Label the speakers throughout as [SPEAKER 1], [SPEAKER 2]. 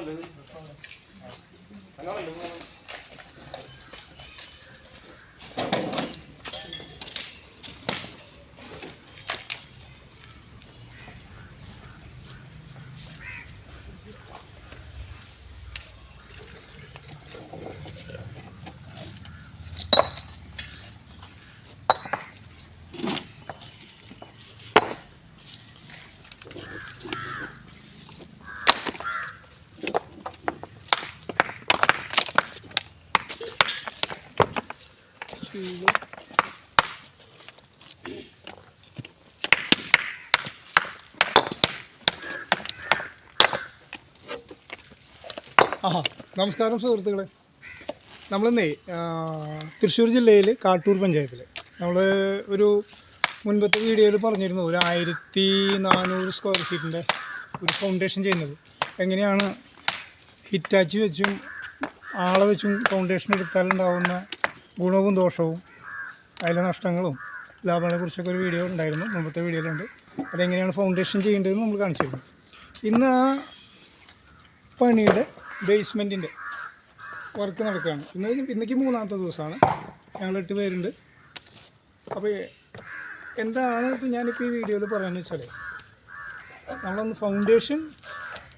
[SPEAKER 1] Tamam dedi. നമസ്കാരം സുഹൃത്തുക്കളെ. നമ്മളിന്നേ തൃശ്ശൂർ ജില്ലയിൽ കാട്ടൂർ പഞ്ചായത്തിൽ നമ്മൾ ഒരു മുൻപത്തെ വീഡിയോയിൽ പറഞ്ഞിരുന്നു ഒരു ആയിരത്തി നാനൂറ് സ്ക്വയർ ഫീറ്റിന്റെ ഒരു ഫൗണ്ടേഷൻ ചെയ്യുന്നത്. എങ്ങനെയാണ് ഹിറ്റാച്ചി വെച്ചും ആളെ വെച്ചും ഫൗണ്ടേഷൻ എടുത്താലുണ്ടാവുന്ന ഗുണവും ദോഷവും അതിലെ നഷ്ടങ്ങളും ലാഭങ്ങളെക്കുറിച്ചൊക്കെ ഒരു വീഡിയോ ഉണ്ടായിരുന്നു മുമ്പത്തെ വീഡിയോയിലുണ്ട്. അതെങ്ങനെയാണ് ഫൗണ്ടേഷൻ ചെയ്യേണ്ടതെന്ന് നമ്മൾ കാണിച്ചിരുന്നു ഇന്ന് ആ പണിയുടെ ബേസ്മെന്റിന്റെ വർക്ക് നടക്കുകയാണ്. ഇന്ന് ഇന്നേക്ക് മൂന്നാമത്തെ ദിവസമാണ്. ഞങ്ങൾ എട്ട് പേരുണ്ട്. അപ്പോൾ എന്താണ് ഇപ്പോൾ ഞാനിപ്പോൾ ഈ വീഡിയോയിൽ പറയുന്നത് വെച്ചാൽ നമ്മളൊന്ന് ഫൗണ്ടേഷൻ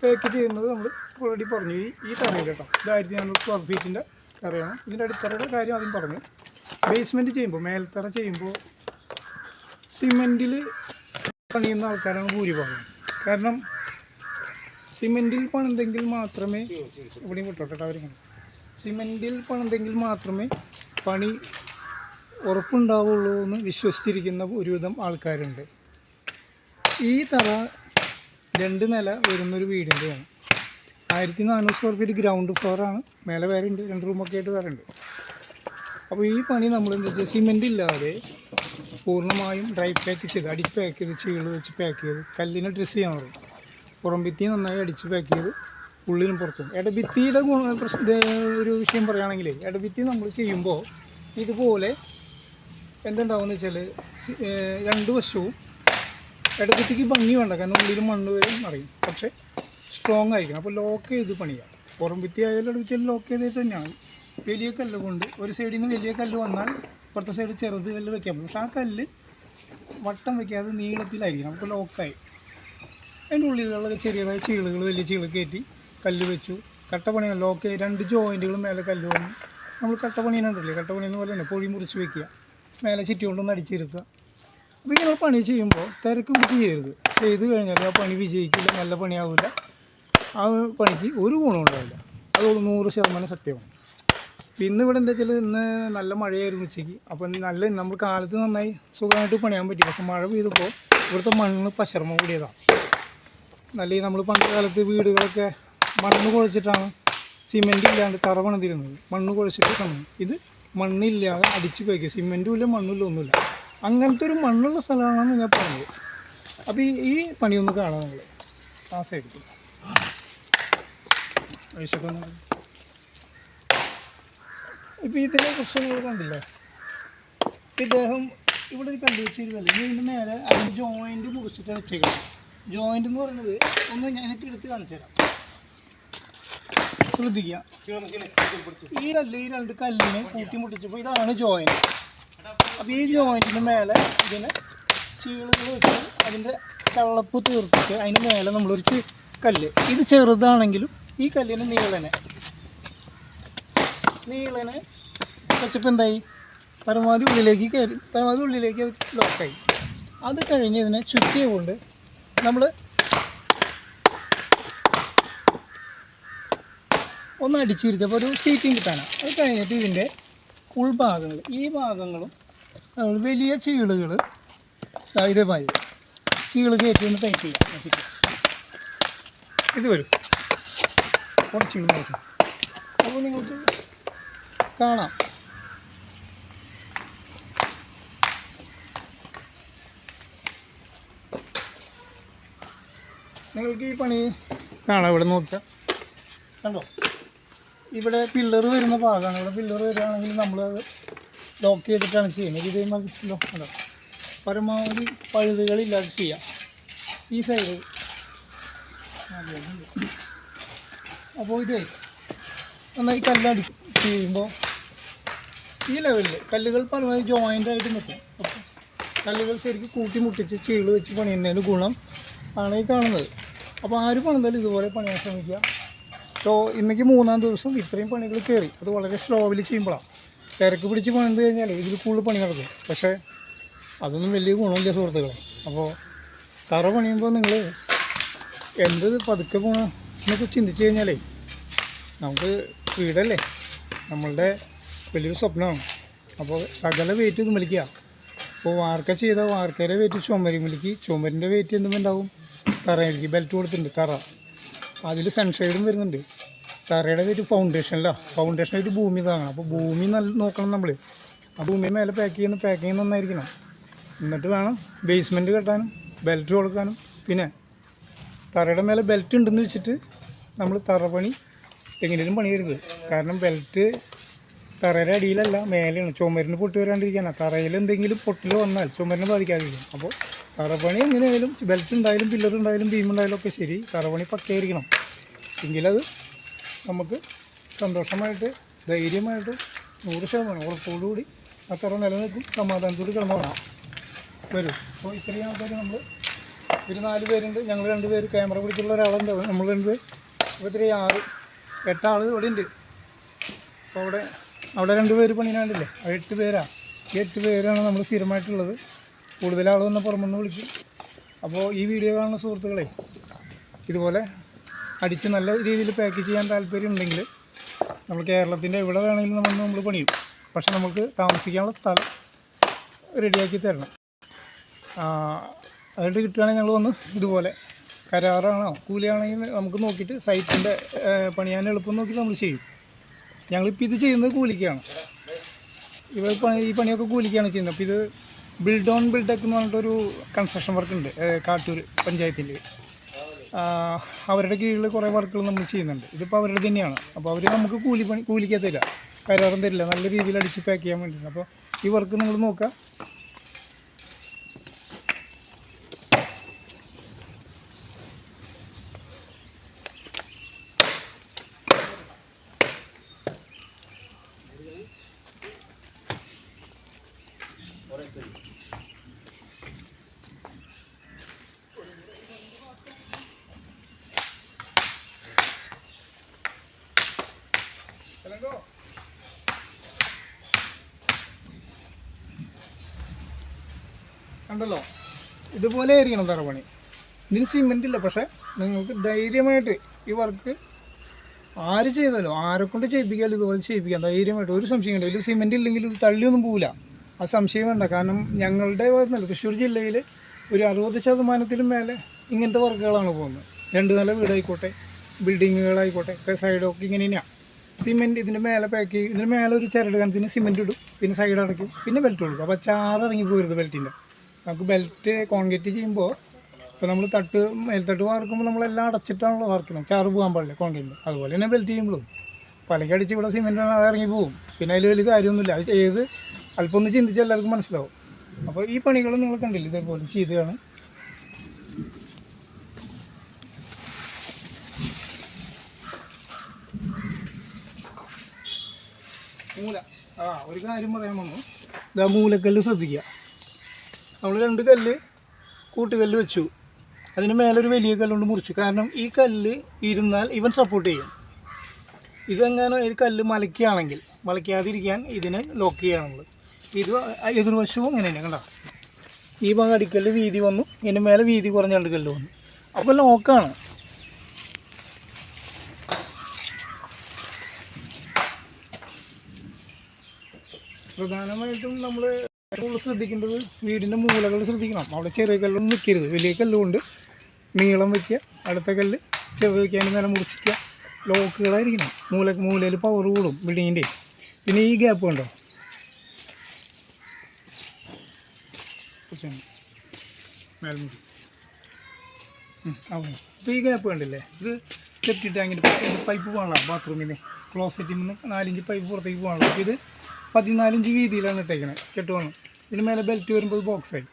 [SPEAKER 1] പാക്ക് ചെയ്യുന്നത് നമ്മൾ ഓൾറെഡി പറഞ്ഞു. ഈ ഈ തറയിൽ കേട്ടോ. ഇതായിരത്തി നാനൂറ് സ്ക്വയർ ഫീറ്റിന്റെ തറയാണ്. ഇതിന്റെ അടിത്തറയുടെ കാര്യം ആദ്യം പറഞ്ഞു. ബേസ്മെന്റ് ചെയ്യുമ്പോൾ മേൽത്തറ ചെയ്യുമ്പോൾ സിമെന്റിൽ പണിയുന്ന ആൾക്കാരാണ് ഭൂരിഭാഗം. കാരണം സിമെന്റിൽ പണിതെങ്കിൽ മാത്രമേ ഇവിടെയും വിട്ടോട്ടെ അവരിങ്ങനെ സിമെന്റിൽ പണിതെങ്കിൽ മാത്രമേ പണി ഉറപ്പുണ്ടാവുള്ളൂ എന്ന് വിശ്വസിച്ചിരിക്കുന്ന ഒരുവിധം ആൾക്കാരുണ്ട്. ഈ തറ രണ്ട് നില വരുന്നൊരു വീടിന്റെയാണ് ആയിരത്തി നാനൂറ് സ്ക്വയർ ഫീറ്റ് ഗ്രൗണ്ട് ഫ്ലോറാണ് മേലെ വേറെ ഉണ്ട് രണ്ട് റൂമൊക്കെ ആയിട്ട് വേറെ ഉണ്ട് അപ്പോൾ ഈ പണി നമ്മൾ എന്താ വെച്ചാൽ സിമെന്റ് ഇല്ലാതെ പൂർണമായും ഡ്രൈ പാക്ക് ചെയ്ത് അടി പാക്ക് ചെയ്ത് ചീൾ വെച്ച് പാക്ക് ചെയ്ത് കല്ലിനെ ഡ്രസ്സ് ചെയ്യാൻ പറയും പുറം ഭിത്തി നന്നായി അടിച്ച് പാക്ക് ചെയ്ത് ഉള്ളിലും പുറത്തും. ഇടഭിത്തിയുടെ ഒരു വിഷയം പറയുകയാണെങ്കിൽ ഇടഭിത്തി നമ്മൾ ചെയ്യുമ്പോൾ ഇതുപോലെ എന്തുണ്ടാവുമെന്ന് വെച്ചാൽ രണ്ട് വശവും ഇടഭിത്തിക്ക് ഭംഗി വേണ്ട കാരണം ഉള്ളിൽ മണ്ണ് വരും അറിയും പക്ഷേ സ്ട്രോങ് ആയിരിക്കണം. അപ്പോൾ ലോക്ക് ചെയ്ത് പണിയാം പുറം ഭിത്തി ആയാലും ഇടഭിത്തിയിൽ ലോക്ക് ചെയ്തിട്ട് തന്നെയാണ്. വലിയ കല്ല് കൊണ്ട് ഒരു സൈഡിൽ നിന്ന് വലിയ കല്ല് വന്നാൽ ഇപ്പുറത്തെ സൈഡ് ചെറുത് കല്ല് വെക്കാൻ പറ്റും. പക്ഷേ ആ കല്ല് വട്ടം വെക്കാതെ നീളത്തിലായിരിക്കണം. നമുക്ക് ലോക്കായി അതിന്റെ ഉള്ളിലുള്ള ചെറിയതായ ചീളുകൾ വലിയ ചീൾ കയറ്റി കല്ല് വെച്ചു. കട്ടപ്പണിയാണ് ലോക്ക് രണ്ട് ജോയിന്റുകളും മേലെ കല്ല് വന്നു. നമ്മൾ കട്ടപ്പണിയുണ്ടല്ലേ കട്ടപ്പണി എന്ന് പോലെ തന്നെ പൊഴി മുറിച്ച് വെക്കുക. മേലെ ചുറ്റി കൊണ്ടൊന്ന് അടിച്ചിരുത്തുക. അപ്പോൾ ഇങ്ങനെ പണി ചെയ്യുമ്പോൾ തിരക്ക് പിടിച്ച് ചെയ്യരുത്. ചെയ്ത് കഴിഞ്ഞാൽ ആ പണി വിജയിക്കില്ല നല്ല പണിയാവില്ല. ആ പണിക്ക് ഒരു ഗുണം ഉണ്ടാവില്ല. അത് നൂറ് ശതമാനം സത്യമാണ്. പിന്നെ ഇവിടെ എന്താ വെച്ചാൽ ഇന്ന് നല്ല മഴയായിരുന്നു ഉച്ചയ്ക്ക്. അപ്പം നല്ല നമ്മൾ കാലത്ത് നന്നായി സുഖമായിട്ട് പണിയാൻ പറ്റി. പക്ഷെ മഴ പെയ്തപ്പോൾ ഇവിടുത്തെ മണ്ണ് പശർമ കൂടിയതാണ്. നല്ല നമ്മൾ പണ്ട് കാലത്ത് വീടുകളൊക്കെ മണ്ണ് കുഴച്ചിട്ടാണ് സിമെന്റ് ഇല്ലാണ്ട് തറ പണിതിരുന്നത്. മണ്ണ് കുഴച്ചിട്ട് പണിത് ഇത് മണ്ണില്ലാതെ അടിച്ച് പോയിക്കുക സിമെന്റും ഇല്ല മണ്ണുമില്ല ഒന്നുമില്ല അങ്ങനത്തെ ഒരു മണ്ണുള്ള സ്ഥലമാണെന്ന് ഞാൻ പറഞ്ഞത്. അപ്പോൾ ഈ പണിയൊന്ന് കാണാം നിങ്ങൾ ആ സൈഡിൽ ഇപ്പോൾ ഇതിനെ കുറിച്ച് നിങ്ങൾ കണ്ടില്ലേ? ഇദ്ദേഹം ഇവിടെ ഒരു കണ്ടുവച്ചിരുന്നല്ലേ ഇതിന്റെ നേരെ അതിന്റെ ജോയിന്റ് മുറിച്ചിട്ട് വെച്ചേക്കണം ജോയിന്റ് എന്ന് പറയുന്നത് ഒന്ന് ഞാൻ എനിക്ക് എടുത്ത് കാണിച്ചു തരാം. ശ്രദ്ധിക്കുക. ഈ കല്ല് ഈ രണ്ട് കല്ലിനെ കൂട്ടി മുട്ടിച്ചപ്പോൾ ഇതാണ് ജോയിന്റ് അപ്പോൾ ഈ ജോയിന്റിന് മേലെ ഇതിനെ ചീളുകൾ വെച്ച് അതിന്റെ ചള്ളപ്പ് തീർത്തിട്ട് അതിന് മേലെ നമ്മളൊരു കല്ല്. ഇത് ചെറുതാണെങ്കിലും ഈ കല്ലിന് നീളനെ. നീളനെ വെച്ചപ്പോൾ എന്തായി? പരമാവധി ഉള്ളിലേക്ക് കയറി പരമാവധി ഉള്ളിലേക്ക് അത് ലോക്കായി അത് കഴിഞ്ഞ് ഇതിനെ ചുറ്റിയ കൊണ്ട് നമ്മൾ ഒന്ന് അടിച്ചിരുത്തപ്പോൾ ഒരു ഷീറ്റിംഗ് കിട്ടാനാണ് അത് കഴിഞ്ഞിട്ട് ഇതിന്റെ ഉൾഭാഗങ്ങൾ ഈ ഭാഗങ്ങളും നമ്മൾ വലിയ ചീളുകൾ ഇതേമാതിരി. ചീൾ കയറ്റി ഒന്ന് ടൈറ്റ് ചെയ്യാം. ഇത് വരും. കുറച്ച് അപ്പോൾ നിങ്ങൾക്ക് കാണാം. നിങ്ങൾക്ക് ഈ പണി കാണാം. ഇവിടെ നോക്കാം കണ്ടോ? ഇവിടെ പില്ലർ വരുന്ന ഭാഗമാണ്. ഇവിടെ പില്ലർ വരികയാണെങ്കിൽ നമ്മളത് ലോക്ക് ചെയ്തിട്ടാണ് ചെയ്യുന്നത്. ഇതേ മതിലോ കണ്ടോ? പരമാവധി പഴുതുകളില്ലാതെ ചെയ്യാം. ഈ സൈഡ് അപ്പോൾ ഇതേ നന്നായി കല്ലടി ചെയ്യുമ്പോൾ ഈ ലെവലിൽ കല്ലുകൾ പരമാവധി ജോയിന്റ് ആയിട്ട് നിൽക്കും. കല്ലുകൾ ശരിക്കും കൂട്ടി മുട്ടിച്ച് ചീൾ വെച്ച് പണിയുന്നതിന്റെ ഗുണം ആണ് ഈ കാണുന്നത്. അപ്പോൾ ആരും പണിതാലും ഇതുപോലെ പണിയാൻ ശ്രമിക്കുക. സോ ഇന്നേക്ക് മൂന്നാം ദിവസം ഇത്രയും പണികൾ കയറി. അത് വളരെ സ്ലോവിൽ ചെയ്യുമ്പോഴാണ് തിരക്ക് പിടിച്ച് പണിത് കഴിഞ്ഞാൽ ഇതിൽ കൂടുതൽ പണി നടക്കും. പക്ഷേ അതൊന്നും വലിയ ഗുണമില്ല സുഹൃത്തുക്കളെ. അപ്പോൾ തറ പണിയുമ്പോൾ നിങ്ങൾ എന്ത് പതുക്കെ പോകണം എന്നൊക്കെ ചിന്തിച്ച് കഴിഞ്ഞാലേ നമുക്ക് വീടല്ലേ നമ്മളുടെ വലിയൊരു സ്വപ്നമാണ്. അപ്പോൾ സകല വെയിറ്റ് ഒന്നും വലിക്കുക അപ്പോൾ വാർക്ക ചെയ്ത വാർക്കയുടെ വെയിറ്റ് ചുമരിമിലേക്ക് ചുമരിന്റെ വെയിറ്റ് എന്തും ഉണ്ടാവും? തറയിലേക്ക് ബെൽറ്റ് കൊടുത്തിട്ടുണ്ട് തറ. അതിൽ സൺഷെയ്ഡും വരുന്നുണ്ട്. തറയുടെ വെയിറ്റ് ഫൗണ്ടേഷനിലാണ് ഫൗണ്ടേഷൻ വെയിറ്റ് ഭൂമി താങ്ങണം അപ്പോൾ ഭൂമി നല്ല നോക്കണം നമ്മൾ ആ ഭൂമി മേലെ പാക്ക് ചെയ്യുന്ന പാക്കിങ് നന്നായിരിക്കണം. എന്നിട്ട് വേണം ബേസ്മെന്റ് കെട്ടാനും ബെൽറ്റ് കൊടുക്കാനും. പിന്നെ തറയുടെ മേലെ ബെൽറ്റ് ഉണ്ടെന്ന് വെച്ചിട്ട് നമ്മൾ തറ പണി എങ്ങനെയും പണി വരുന്നത് കാരണം ബെൽറ്റ് തറയുടെ അടിയിലല്ല മേലെയാണ്. ചുമരിന് പൊട്ടി വരാണ്ടിരിക്കാനാണ് തറയിൽ എന്തെങ്കിലും പൊട്ടിൽ വന്നാൽ ചുമരിനെ ബാധിക്കാതിരിക്കും. അപ്പോൾ തറപണി എങ്ങനെയായാലും ബെൽറ്റ് ഉണ്ടായാലും പില്ലർ ഉണ്ടായാലും ബീം ഒക്കെ ശരി. തറപണി പക്കയായിരിക്കണം. എങ്കിലത് നമുക്ക് സന്തോഷമായിട്ട് ധൈര്യമായിട്ട് നൂറ് ശതമാനം ഉറപ്പോടുകൂടി ആ തറ നിലനിൽക്കും. സമാധാനത്തോട് കിടന്നു പോകണം വരും. അപ്പോൾ ഇത്രയും ആൾക്കാർ നമ്മൾ ഒരു നാല് പേരുണ്ട്. ഞങ്ങൾ രണ്ട് പേര്. ക്യാമറ പിടിച്ചുള്ള ഒരാളുണ്ട്. നമ്മൾ രണ്ട് പേര്. അപ്പോൾ ഇത്രയും ആറ് എട്ടാൾ ഇവിടെ ഉണ്ട് അപ്പോൾ അവിടെ അവിടെ രണ്ട് പേര് പണിയാണ്ടില്ലേ എട്ട് പേരാ. എട്ട് പേരാണ് നമ്മൾ സ്ഥിരമായിട്ടുള്ളത്. കൂടുതൽ ആൾ വന്ന് പുറമെന്ന് വിളിക്കും. അപ്പോൾ ഈ വീഡിയോ കാണുന്ന സുഹൃത്തുക്കളെ ഇതുപോലെ അടിച്ച് നല്ല രീതിയിൽ പാക്ക് ചെയ്യാൻ താല്പര്യം ഉണ്ടെങ്കിൽ നമ്മൾ കേരളത്തിന്റെ എവിടെ വേണമെങ്കിലും നമ്മൾ നമ്മൾ പണിയും. പക്ഷെ നമുക്ക് താമസിക്കാനുള്ള സ്ഥലം റെഡിയാക്കി തരണം. അതുകൊണ്ട് കിട്ടുകയാണെങ്കിൽ ഞങ്ങൾ വന്ന് ഇതുപോലെ കരാറാണോ കൂലിയാണെങ്കിൽ നമുക്ക് നോക്കിയിട്ട് സൈറ്റിന്റെ പണിയാൻ എളുപ്പം നോക്കി നമ്മൾ ചെയ്യും. ഞങ്ങളിപ്പോൾ ഇത് ചെയ്യുന്നത് കൂലിക്കാണ്. ഇവർ പണി ഈ പണിയൊക്കെ കൂലിക്കാണ് ചെയ്യുന്നത്. അപ്പോൾ ഇത് ബിൽഡ് ഓൺ ബിൽഡക്ക് എന്ന് പറഞ്ഞിട്ടൊരു കൺസ്ട്രക്ഷൻ വർക്ക് ഉണ്ട് കാട്ടൂർ പഞ്ചായത്തിൽ അവരുടെ കീഴിൽ കുറേ വർക്കുകൾ നമ്മൾ ചെയ്യുന്നുണ്ട്. ഇതിപ്പോൾ അവരുടെ തന്നെയാണ്. അപ്പോൾ അവർ നമുക്ക് കൂലി പണി കൂലിക്കാൻ തരില്ല കരാറും തരില്ല. നല്ല രീതിയിൽ അടിച്ച് പാക്ക് ചെയ്യാൻ വേണ്ടിയിട്ടുണ്ട് അപ്പോൾ ഈ വർക്ക് നിങ്ങൾ നോക്കുക കണ്ടല്ലോ ഇതുപോലെ ആയിരിക്കണം തറപണി ഇതിന് സിമെന്റ് ഇല്ല. പക്ഷേ നിങ്ങൾക്ക് ധൈര്യമായിട്ട് ഈ വർക്ക് ആര് ചെയ്താലും ആരെ കൊണ്ട് ചെയ്യിപ്പിക്കാലും ഇതുപോലെ ചെയ്യിപ്പിക്കാം. ധൈര്യമായിട്ട്. ഒരു സംശയം ഇല്ല. ഇതിൽ സിമെന്റ് ഇല്ലെങ്കിൽ ഇത് തള്ളിയൊന്നും പോവില്ല. ആ സംശയം വേണ്ട. കാരണം ഞങ്ങളുടെ വരുന്നില്ല തൃശ്ശൂർ ജില്ലയിൽ ഒരു അറുപത് ശതമാനത്തിലും മേലെ ഇങ്ങനത്തെ വർക്കുകളാണ് പോകുന്നത്. രണ്ട് നില വീടായിക്കോട്ടെ ബിൽഡിങ്ങുകളായിക്കോട്ടെ സൈഡൊക്കെ ഇങ്ങനെ തന്നെയാണ് സിമെന്റ് ഇതിന്റെ മേലെ പാക്ക് ചെയ്യും. ഇതിന്റെ മേലെ ഒരു ചരട് കണത്തിന് സിമെന്റ് ഇടും. പിന്നെ സൈഡ് അടയ്ക്കും. പിന്നെ ബെൽറ്റ് കൊടുക്കും അപ്പോൾ ചാറിറങ്ങി പോയിരുന്നു ബെൽറ്റിന്റെ നമുക്ക് ബെൽറ്റ് കോൺക്രീറ്റ് ചെയ്യുമ്പോൾ ഇപ്പോൾ നമ്മൾ തട്ട് മേൽത്തട്ട് വാർക്കുമ്പോൾ നമ്മളെല്ലാം അടച്ചിട്ടാണല്ലോ വാർക്കുന്നത്. ചാറ് പോകാൻ പാടില്ല കോൺക്രീറ്റ് അതുപോലെ തന്നെ ബെൽറ്റ് ചെയ്യുമ്പോഴും. പലക്ക് അടിച്ച് ഇവിടെ സിമെന്റ് അത് ഇറങ്ങി പോകും പിന്നെ അതിൽ വലിയ കാര്യമൊന്നുമില്ല. അത് ചെയ്ത് അല്പം ഒന്ന് ചിന്തിച്ച് എല്ലാവർക്കും മനസ്സിലാവും. അപ്പോൾ ഈ പണികൾ നിങ്ങൾ കണ്ടില്ല? ഇതേപോലെ ചെയ്തതാണ്. മൂല. ആ ഒരു കാര്യം പറയാൻ വന്നു. ഇതാ മൂലക്കല്ല് ശ്രദ്ധിക്കുക. നമ്മൾ രണ്ട് കല്ല് കൂട്ടുകല്ല് വെച്ചു. അതിന് മേലൊരു വലിയ കല്ലുകൊണ്ട് മുറിച്ചു. കാരണം ഈ കല്ല് ഇരുന്നാൽ ഇവൻ സപ്പോർട്ട് ചെയ്യും. ഇതെങ്ങനെ ഈ കല്ല് മലക്കുകയാണെങ്കിൽ മലക്കാതിരിക്കാൻ ഇതിനെ ലോക്ക് ചെയ്യണം നമ്മൾ ഇത് എതിർവശവും ഇങ്ങനെ തന്നെ കണ്ടോ? ഈ ഭാഗം അടിക്കല്ല് വീതി വന്നു. ഇതിന് മേലെ വീതി കുറഞ്ഞ രണ്ട് കല്ല് വന്നു. അപ്പോൾ ലോക്കാണ് പ്രധാനമായിട്ടും നമ്മൾ കൂടുതൽ ശ്രദ്ധിക്കേണ്ടത് വീടിന്റെ മൂലകൾ ശ്രദ്ധിക്കണം. അവിടെ ചെറിയ കല്ലൊന്നും നിൽക്കരുത് വലിയ കല്ലുകൊണ്ട് നീളം വയ്ക്കുക അടുത്ത കല്ല് ചെറുത് വയ്ക്കാൻ നില മുറിച്ചിക്കുക. ലോക്കുകളായിരിക്കണം. മൂല മൂലയിൽ പവർ കൂടും ബിൽഡിങ്ങിന്റെ പിന്നെ ഈ ഗ്യാപ്പ് അവിടെ. ഇപ്പോൾ ഈ ഗ്യാപ്പ് കണ്ടില്ലേ? ഇത് സെപ്റ്റി ടാങ്കിന്റെ പൈപ്പ് പോകണം ബാത്റൂമിന് ക്ലോസറ്റിൽ നിന്ന് നാലിഞ്ച് പൈപ്പ് പുറത്തേക്ക് പോകണം അപ്പോൾ ഇത് പതിനാലിഞ്ച് വീതിയിലാണ് ഇട്ടേക്കണത് കെട്ടുവാണ് ഇതിന് മേലെ ബെൽറ്റ് വരുമ്പോൾ ബോക്സായി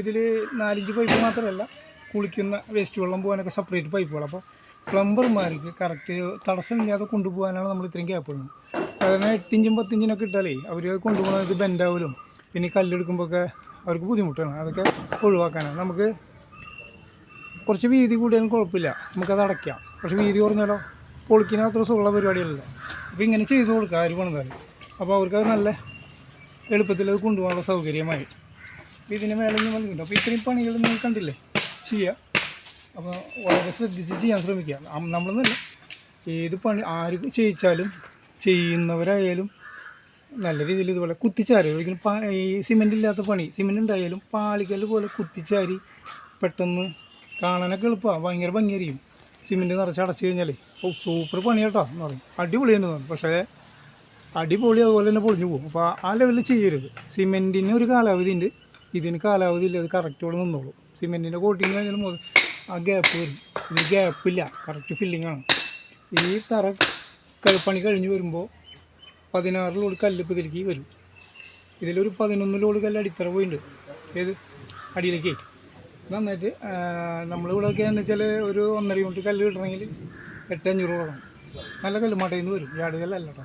[SPEAKER 1] ഇതിൽ നാലിഞ്ച് പൈപ്പ് മാത്രമല്ല കുളിക്കുന്ന വേസ്റ്റ് വെള്ളം പോകാനൊക്കെ സെപ്പറേറ്റ് പൈപ്പുകൾ അപ്പോൾ പ്ലംബർമാർക്ക് കറക്റ്റ് തടസ്സമില്ലാതെ കൊണ്ടുപോകാനാണ് നമ്മൾ ഇത്രയും ഗ്യാപ്പ് ഇടുന്നത്. സാധാരണ എട്ടിഞ്ചും പത്തിഞ്ചിനൊക്കെ ഇട്ടാലേ അവർ കൊണ്ടുപോകുന്നത് ബെൻഡാവലും പിന്നെ കല്ലെടുക്കുമ്പോഴൊക്കെ അവർക്ക് ബുദ്ധിമുട്ടാണ്. അതൊക്കെ ഒഴിവാക്കാനാണ്. നമുക്ക് കുറച്ച് വീതി കൂടിയാലും കുഴപ്പമില്ല. നമുക്കത് അടയ്ക്കാം. പക്ഷേ വീതി കുറഞ്ഞാലോ? പൊളിക്കുന്ന അത്ര സുഖമുള്ള പരിപാടിയല്ല അപ്പോൾ ഇങ്ങനെ ചെയ്തു കൊടുക്കുക ആര് പണിതാൽ അപ്പോൾ അവർക്കത് നല്ല എളുപ്പത്തിൽ അത് കൊണ്ടുപോകാനുള്ള സൗകര്യമായി. ഇതിന് മേലെ ഇനി നൽകുന്നുണ്ട് അപ്പോൾ ഇത്രയും പണികൾ നിങ്ങൾ കണ്ടില്ലേ? ചെയ്യുക അപ്പോൾ വളരെ ശ്രദ്ധിച്ച് ചെയ്യാൻ ശ്രമിക്കുക നമ്മളെന്നല്ല. ഏത് പണി ആര് ചെയ്യിച്ചാലും ചെയ്യുന്നവരായാലും നല്ല രീതിയിൽ ഇതുപോലെ കുത്തിച്ചാരി. ഒരിക്കലും ഈ സിമെന്റ് ഇല്ലാത്ത പണി സിമെന്റ് ഉണ്ടായാലും പാളിക്കൽ പോലെ കുത്തിച്ചാരി പെട്ടെന്ന് കാണാനൊക്കെ എളുപ്പമാണ്. ഭയങ്കര ഭംഗിയായിരിക്കും. സിമെന്റ് നിറച്ച് അടച്ചു കഴിഞ്ഞാൽ സൂപ്പർ പണി കേട്ടോ എന്ന് പറയും. അടിപൊളി തന്നെ പക്ഷേ അടിപൊളി അതുപോലെ തന്നെ പൊളിഞ്ഞു പോകും. അപ്പോൾ ആ ലെവലിൽ ചെയ്യരുത്. സിമെന്റിന് ഒരു കാലാവധി ഉണ്ട്. ഇതിന് കാലാവധി ഇല്ല. അത് കറക്റ്റോടെ നിന്നോളൂ. സിമെന്റിന്റെ കോട്ടിങ് കഴിഞ്ഞാൽ മുതൽ ആ ഗ്യാപ്പ് വരും. ഇതിന് ഗ്യാപ്പില്ല കറക്റ്റ് ഫില്ലിംഗ് ആണ്. ഈ തറ പണി കഴിഞ്ഞ് വരുമ്പോൾ പതിനാറ് ലോഡ് കല്ല് ഇപ്പോൾ ഇതിലേക്ക് വരും. ഇതിലൊരു പതിനൊന്ന് ലോഡ് കല്ല് അടിത്തറ പോയിട്ടുണ്ട് ഏത്? അടിയിലേക്ക് നന്നായിട്ട് നമ്മളിവിടെയൊക്കെ എന്ന് വെച്ചാൽ ഒരു ഒന്നര യൂണിറ്റ് കല്ല് കിട്ടണമെങ്കിൽ എട്ട് അഞ്ഞൂറ് കൊടുക്കണം നല്ല കല്ല് മടയിൽ നിന്ന് വരും. യാട് കല്ലല്ല കേട്ടോ.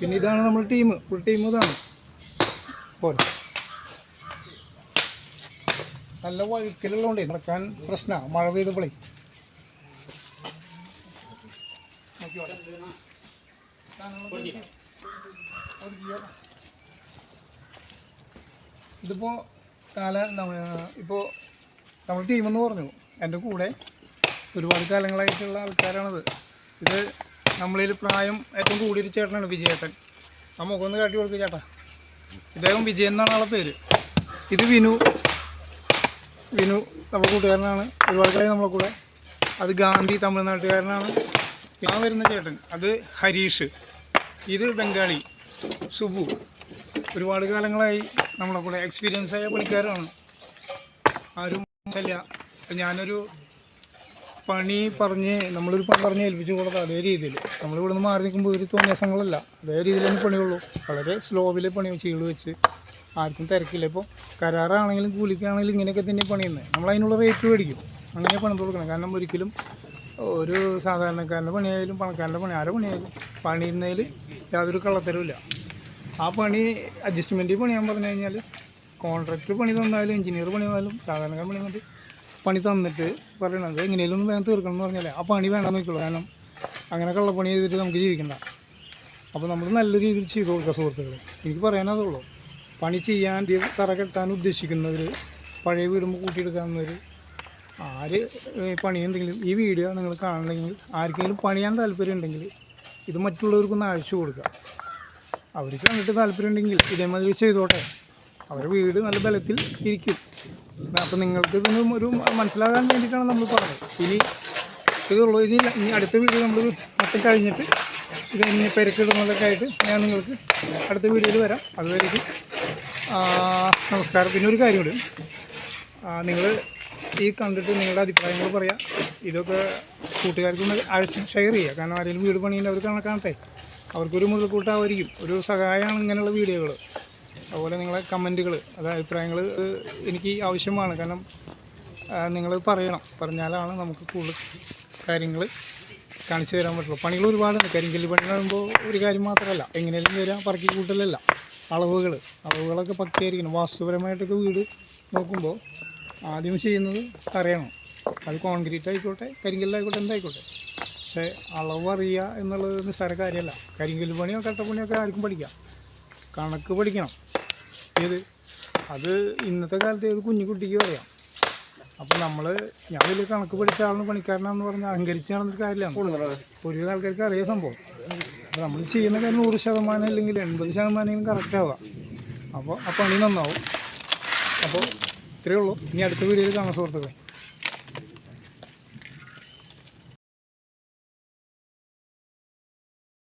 [SPEAKER 1] പിന്നെ ഇതാണ് നമ്മൾ ടീം. ഫുൾ ടീം ഇതാണ്. പോലെ നല്ല വഴുക്കലുള്ളതുകൊണ്ടേ നടക്കാൻ പ്രശ്നമാണ് മഴ പെയ്തപ്പോഴേ ഇതിപ്പോ കാല ഇപ്പോൾ നമ്മൾ ടീമെന്ന് പറഞ്ഞു. എന്റെ കൂടെ ഒരുപാട് കാലങ്ങളായിട്ടുള്ള ആൾക്കാരാണത്. ഇത് നമ്മളിൽ പ്രായം ഏറ്റവും കൂടിയൊരു ചേട്ടനാണ് വിജയേട്ടൻ. ആ മുഖം കാട്ടി കൊടുക്കുക ചേട്ടാ. ഇദ്ദേഹം വിജയൻ എന്നാണ് ആളെ പേര്. ഇത് വിനു. വിനു നമ്മുടെ കൂട്ടുകാരനാണ്. ഒരുപാട് കാര്യം നമ്മളെ കൂടെ. അത് ഗാന്ധി തമിഴ്നാട്ടുകാരനാണ്. ഞാൻ വരുന്ന ചേട്ടൻ അത് ഹരീഷ്. ഇത് ബംഗാളി. സുബു. ഒരുപാട് കാലങ്ങളായി നമ്മളെ കൂടെ. എക്സ്പീരിയൻസ് ആയ പണിക്കാരാണ് ആരും ഇല്ല. ഞാനൊരു പണി പറഞ്ഞ് നമ്മളൊരു പണി പറഞ്ഞ് ഏൽപ്പിച്ചു കൊടുത്ത അതേ രീതിയിൽ. നമ്മളിവിടെ നിന്ന് മാറി നിൽക്കുമ്പോൾ ഒരു തോന്നിയാസങ്ങളല്ല. അതേ തന്നെ പണിയുള്ളൂ. വളരെ സ്ലോവിൽ പണി ചീൾ വെച്ച്. ആർക്കും തിരക്കില്ല. ഇപ്പോൾ കരാറാണെങ്കിലും കൂലിക്കാണെങ്കിലും ഇങ്ങനെയൊക്കെ തന്നെ പണിയുന്നത് നമ്മൾ അതിനുള്ള റേറ്റ് മേടിക്കും. അങ്ങനെ പണി കൊടുക്കണം. കാരണം ഒരിക്കലും ഒരു സാധാരണക്കാരന്റെ പണിയായാലും പണക്കാരന്റെ പണി ആരുടെ പണിയായാലും പണിയുന്നതിൽ യാതൊരു കള്ളത്തരവുമില്ല. ആ പണി അഡ്ജസ്റ്റ്മെന്റ് പണിയാൻ പറഞ്ഞു കഴിഞ്ഞാൽ കോൺട്രാക്ടർ പണി തന്നാലും എഞ്ചിനീയർ പണി തന്നാലും സാധാരണക്കാരൻ പണി തന്നിട്ട് പണി തന്നിട്ട് പറയണത് എങ്ങനെയും ഒന്ന് വേഗം തീർക്കണം എന്ന് പറഞ്ഞാലേ ആ പണി വേണമെന്ന് നോക്കുള്ളൂ കാരണം അങ്ങനെ കള്ളപ്പണി ചെയ്തിട്ട് നമുക്ക് ജീവിക്കണ്ട. അപ്പോൾ നമ്മൾ നല്ല രീതിയിൽ ചെയ്തു കൊടുക്കുക സുഹൃത്തുക്കളെ. എനിക്ക് പറയാനതേ ഉള്ളൂ പണി ചെയ്യാൻ തറ കെട്ടാൻ ഉദ്ദേശിക്കുന്നവർ പഴയ വീടുമ്പോൾ കൂട്ടിയെടുക്കാവുന്നവർ ആര് പണി പണിയുണ്ടെങ്കിലും ഈ വീഡിയോ നിങ്ങൾ കാണണമെങ്കിൽ ആർക്കെങ്കിലും പണിയാൻ താല്പര്യം ഉണ്ടെങ്കിൽ ഇത് മറ്റുള്ളവർക്കൊന്ന് അയച്ചു കൊടുക്കുക. അവർക്ക് കണ്ടിട്ട് താല്പര്യം ഉണ്ടെങ്കിൽ ഇതേമാതിരി ചെയ്തോട്ടെ. അവരുടെ വീട് നല്ല ബലത്തിൽ ഇരിക്കും. അപ്പം നിങ്ങൾക്ക് ഇതൊന്നും ഒരു മനസ്സിലാകാൻ വേണ്ടിയിട്ടാണ് നമ്മൾ പറഞ്ഞത്. ഇനി ഇതുള്ളൂ. ഇനി ഇനി അടുത്ത വീഡിയോ നമ്മൾ മൊത്തം കഴിഞ്ഞിട്ട് ഇത് ഇനി പെരക്കിടുന്നതൊക്കെ ആയിട്ട് ഞാൻ നിങ്ങൾക്ക് അടുത്ത വീഡിയോയിൽ വരാം. അതുവരേക്കും നമസ്കാരം. പിന്നെ ഒരു കാര്യം കൂടി. നിങ്ങൾ ഈ കണ്ടിട്ട് നിങ്ങളുടെ അഭിപ്രായങ്ങൾ പറയാം. ഇതൊക്കെ കൂട്ടുകാർക്കൊന്ന് അയച്ച് ഷെയർ ചെയ്യുക കാരണം ആരെങ്കിലും വീട് പണിയുണ്ട് അവർ കണക്കാണട്ടെ കാണട്ടെ. അവർക്കൊരു മുതൽക്കൂട്ടായിരിക്കും. ഒരു സഹായമാണ് ഇങ്ങനെയുള്ള വീഡിയോകൾ അതുപോലെ നിങ്ങളെ കമന്റുകൾ അത് അഭിപ്രായങ്ങൾ എനിക്ക് ആവശ്യമാണ്. കാരണം നിങ്ങൾ പറയണം. പറഞ്ഞാലാണ് നമുക്ക് കൂടുതൽ കാര്യങ്ങൾ കാണിച്ചു തരാൻ പറ്റുള്ളൂ. പണികൾ ഒരുപാടുണ്ട്. കരിങ്കല്ല് പണി ഒരു കാര്യം മാത്രമല്ല. എങ്ങനെയെങ്കിലും വരാം പറക്കി കൂട്ടലല്ല. അളവുകൾ. അളവുകളൊക്കെ പക്കയായിരിക്കണം വാസ്തുപരമായിട്ടൊക്കെ വീട് നോക്കുമ്പോൾ ആദ്യം ചെയ്യുന്നത് അറിയണം അത് കോൺക്രീറ്റ് ആയിക്കോട്ടെ കരിങ്കല്ലായിക്കോട്ടെ എന്തായിക്കോട്ടെ. പക്ഷേ അളവ് അറിയുക എന്നുള്ളത് നിസ്സാര കാര്യമല്ല. കരിങ്കല്ല് പണിയോ കട്ടപ്പണിയോ ഒക്കെ ആർക്കും പഠിക്കാം. കണക്ക് പഠിക്കണം. ഏത് അത് ഇന്നത്തെ കാലത്ത് ഏത് കുഞ്ഞു കുട്ടിക്ക് പറയാം അപ്പോൾ നമ്മൾ ഞാൻ വലിയ കണക്ക് പഠിച്ച ആളിന് പണിക്കാരനാന്ന് പറഞ്ഞാൽ അഹങ്കരിച്ച് നടന്നൊരു കാര്യമാണ്. ഒരുവിധ ആൾക്കാർക്ക് അറിയാം സംഭവം. അപ്പോൾ നമ്മൾ ചെയ്യുന്ന കാര്യം നൂറ് ശതമാനം അല്ലെങ്കിൽ എൺപത് ശതമാനം കറക്റ്റ് ആവാം അപ്പോൾ ആ പണി നന്നാവും. അപ്പോൾ ഇത്രയേ ഉള്ളൂ. ഇനി അടുത്ത വീഡിയോയിൽ കാണാൻ സുഹൃത്തുക്കളെ.